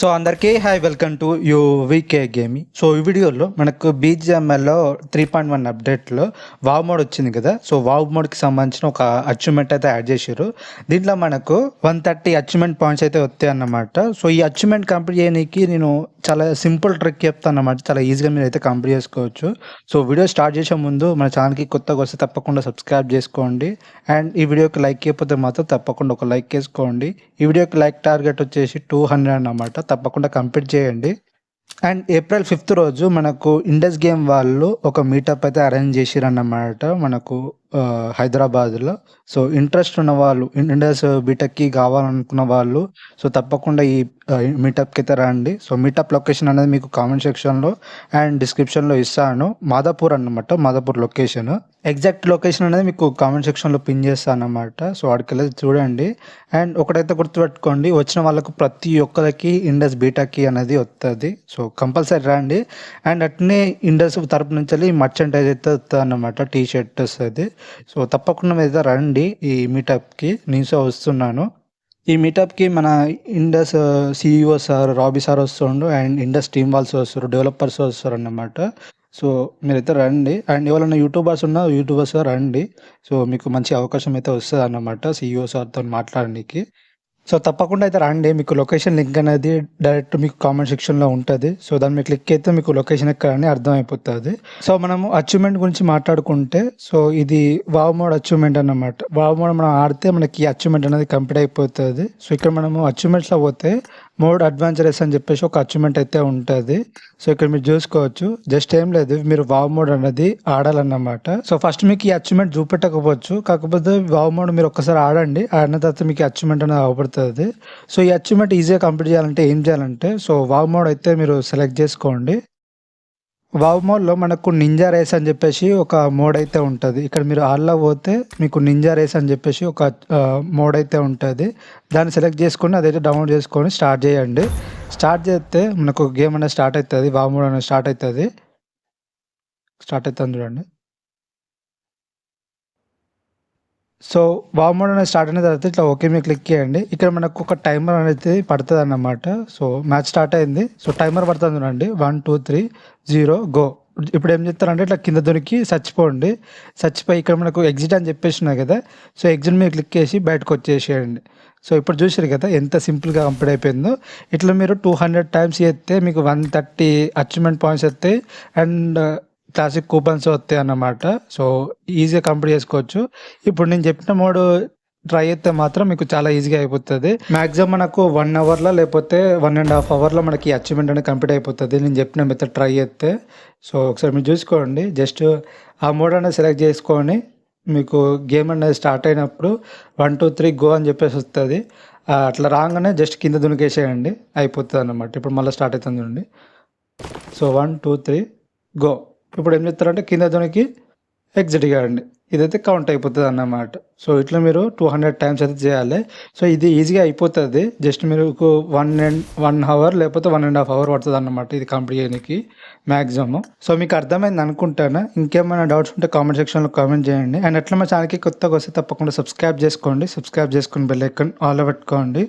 So అందరికీ hi welcome to U VK gaming so ఈ వీడియోలో మనకు బీజిఎంఎల్లో త్రీ పాయింట్ వన్ అప్డేట్లో వావ్ మోడ్ వచ్చింది కదా. సో వావ్ మోడ్కి సంబంధించిన ఒక అచీవ్మెంట్ అయితే యాడ్ చేశారు. దీంట్లో మనకు వన్ థర్టీ అచీవ్మెంట్ పాయింట్స్ అయితే వస్తాయి అన్నమాట. సో ఈ అచీవ్మెంట్ కంప్లీట్ చేయడానికి నేను చాలా సింపుల్ ట్రిక్ చెప్తాను అన్నమాట. చాలా ఈజీగా మీరు అయితే కంప్లీట్ చేసుకోవచ్చు. సో వీడియో స్టార్ట్ చేసే ముందు మన ఛానల్కి కొత్తగా వస్తే తప్పకుండా సబ్స్క్రైబ్ చేసుకోండి. అండ్ ఈ వీడియోకి లైక్ చేయకపోతే మాత్రం తప్పకుండా ఒక లైక్ వేసుకోండి ఈ వీడియోకి లైక్ టార్గెట్ వచ్చేసి టూ హండ్రెడ్ అన్నమాట. తప్పకుండా కంప్లీట్ చేయండి. అండ్ ఏప్రిల్ ఫిఫ్త్ రోజు మనకు ఇండస్ గేమ్ వాళ్ళు ఒక మీటప్ అయితే అరేంజ్ చేసిరన్నమాట. మనకు హైదరాబాద్లో. సో ఇంట్రెస్ట్ ఉన్న వాళ్ళు ఇండస్ బీటెక్కి కావాలనుకున్న వాళ్ళు సో తప్పకుండా ఈ మీటప్కి అయితే రండి. సో మీటప్ లొకేషన్ అనేది మీకు కామెంట్ సెక్షన్లో అండ్ డిస్క్రిప్షన్లో ఇస్తాను. మాదాపూర్ అన్నమాట మాదాపూర్ లొకేషన్. ఎగ్జాక్ట్ లొకేషన్ అనేది మీకు కామెంట్ సెక్షన్లో పిన్ చేస్తాను అన్నమాట సో అక్కడికి వెళ్ళి చూడండి. అండ్ ఒకటైతే గుర్తుపెట్టుకోండి వచ్చిన వాళ్ళకు ప్రతి ఒక్కరికి ఇండస్ బీటాకి అనేది వస్తుంది సో కంపల్సరీ రండి. అండ్ అట్నే ఇండస్ తరపు నుంచి మర్చెంటైజ్ అయితే వస్తుంది అన్నమాట టీ షర్ట్ వస్తుంది సో తప్పకుండా మీద రండి ఈ మీటప్కి నేను సో వస్తున్నాను. ఈ మీటప్కి మన Indus CEO sir Roby sir వస్తుండు అండ్ ఇండస్ టీమ్ వాళ్ళు వస్తారు డెవలపర్స్ వస్తారు అన్నమాట సో మీరైతే రండి. అండ్ ఎవరైనా యూట్యూబర్స్ ఉన్నా యూట్యూబర్స్ రండి. సో మీకు మంచి అవకాశం అయితే వస్తుంది అన్నమాట సిఇఓ సార్తో మాట్లాడడానికి సో తప్పకుండా అయితే రండి. మీకు లొకేషన్ లింక్ అనేది డైరెక్ట్ మీకు కామెంట్ సెక్షన్లో ఉంటుంది. సో దాన్ని మీకు క్లిక్ అయితే మీకు లొకేషన్ ఎక్కడ అని అర్థమైపోతుంది. సో మనము అచీవ్మెంట్ గురించి మాట్లాడుకుంటే సో ఇది వావ్ మోడ్ అచీవ్మెంట్ అన్నమాట. వావ్ మోడ్ మనం ఆడితే మనకి అచీవ్మెంట్ అనేది కంప్లీట్ అయిపోతుంది. సో ఇక్కడ మనము అచీవ్మెంట్స్లో పోతే మోడ్ అడ్వెంచరస్ అని చెప్పేసి ఒక అచీవ్మెంట్ అయితే ఉంటుంది. సో ఇక్కడ మీరు చూసుకోవచ్చు. జస్ట్ ఏం లేదు మీరు వావ్ మోడ్ అనేది ఆడాలన్నమాట. సో ఫస్ట్ మీకు ఈ అచీవ్మెంట్ చూపెట్టకపోవచ్చు. కాకపోతే వావ్ మోడ్ మీరు ఒక్కసారి ఆడండి. ఆడిన తర్వాత మీకు అచీవ్మెంట్ అనేది అవపడుతుంది. సో ఈ అచీవ్మెంట్ ఈజీగా కంప్లీట్ చేయాలంటే ఏం చేయాలంటే సో వావ్ మోడ్ అయితే మీరు సెలెక్ట్ చేసుకోండి. వావ్ మనకు నింజా రేస్ అని చెప్పేసి ఒక మోడ్ అయితే ఉంటుంది. ఇక్కడ మీరు ఆల్లో పోతే మీకు నింజా రేస్ అని చెప్పేసి ఒక మోడ్ అయితే ఉంటుంది. దాన్ని సెలెక్ట్ చేసుకొని అదైతే డౌన్లోడ్ చేసుకొని స్టార్ట్ చేయండి. స్టార్ట్ చేస్తే మనకు గేమ్ అనేది స్టార్ట్ అవుతుంది. వావ్ మోడ్ అనేది స్టార్ట్ అవుతుంది. స్టార్ట్ అవుతుంది చూడండి. సో వావ్ మోడ్ అనేది స్టార్ట్ అయిన తర్వాత ఇట్లా ఓకే మీద క్లిక్ చేయండి. ఇక్కడ మనకు ఒక టైమర్ అనేది పడుతుంది అన్నమాట సో మ్యాచ్ స్టార్ట్ అయింది. సో టైమర్ పడుతుంది చూడండి. One two three zero go. ఇప్పుడు ఏం చెప్తారంటే ఇట్లా కింద దొరికి చచ్చిపోండి. చచ్చిపోయి ఇక్కడ మనకు ఎగ్జిట్ అని చెప్పేసినా కదా. సో ఎగ్జిట్ మీద క్లిక్ చేసి బయటకు వచ్చేసేయండి. సో ఇప్పుడు చూసారు కదా ఎంత సింపుల్గా కంప్లీట్ అయిపోయిందో. ఇట్లా మీరు టూ హండ్రెడ్ టైమ్స్ చేస్తే మీకు వన్ థర్టీ అచీవ్మెంట్ పాయింట్స్ వస్తాయి అండ్ క్లాసిక్ కూపన్స్ వస్తాయి అన్నమాట. సో ఈజీగా కంప్లీట్ చేసుకోవచ్చు. ఇప్పుడు నేను చెప్పిన మోడ్ ట్రై చేస్తే మాత్రం మీకు చాలా ఈజీగా అయిపోతుంది. మ్యాక్సిమం మనకు వన్ అవర్లో లేకపోతే వన్ అండ్ హాఫ్ అవర్లో మనకి అచీవ్మెంట్ అనేది కంప్లీట్ అయిపోతుంది. నేను చెప్పిన మెథడ్ ట్రై చేస్తే. సో ఒకసారి మీరు చూసుకోండి. జస్ట్ ఆ మోడ్ అనేది సెలెక్ట్ చేసుకొని మీకు గేమ్ అనేది స్టార్ట్ అయినప్పుడు వన్ టూ త్రీ గో అని చెప్పేసి వస్తుంది. అట్లా రాగానే జస్ట్ కింద దునికేసేయండి అయిపోతుంది అన్నమాట ఇప్పుడు మళ్ళీ స్టార్ట్ అవుతుంది చూడండి. So one two three go ఇప్పుడు ఏం చెప్తారంటే కింద దునికి ఎగ్జిట్ కాండి ఇదైతే కౌంట్ అయిపోతుంది అన్నమాట. సో ఇట్లా మీరు టూ హండ్రెడ్ టైమ్స్ అయితే చేయాలి. సో ఇది ఈజీగా అయిపోతుంది. జస్ట్ మీరు వన్ అండ్ వన్ అవర్ లేకపోతే వన్ అండ్ హాఫ్ అవర్ పడుతుంది అన్నమాట ఇది కంప్లీట్ చేయడానికి మ్యాక్సిమం సో మీకు అర్థమైంది అనుకుంటాను? ఇంకేమైనా డౌట్స్ ఉంటే కామెంట్ సెక్షన్లో కామెంట్ చేయండి. అండ్ అట్లా మా ఛానల్కి కొత్తగా వస్తే తప్పకుండా సబ్స్క్రైబ్ చేసుకోండి. సబ్స్క్రైబ్ చేసుకుని బెల్ ఐకన్ ఆల్ పెట్టుకోండి.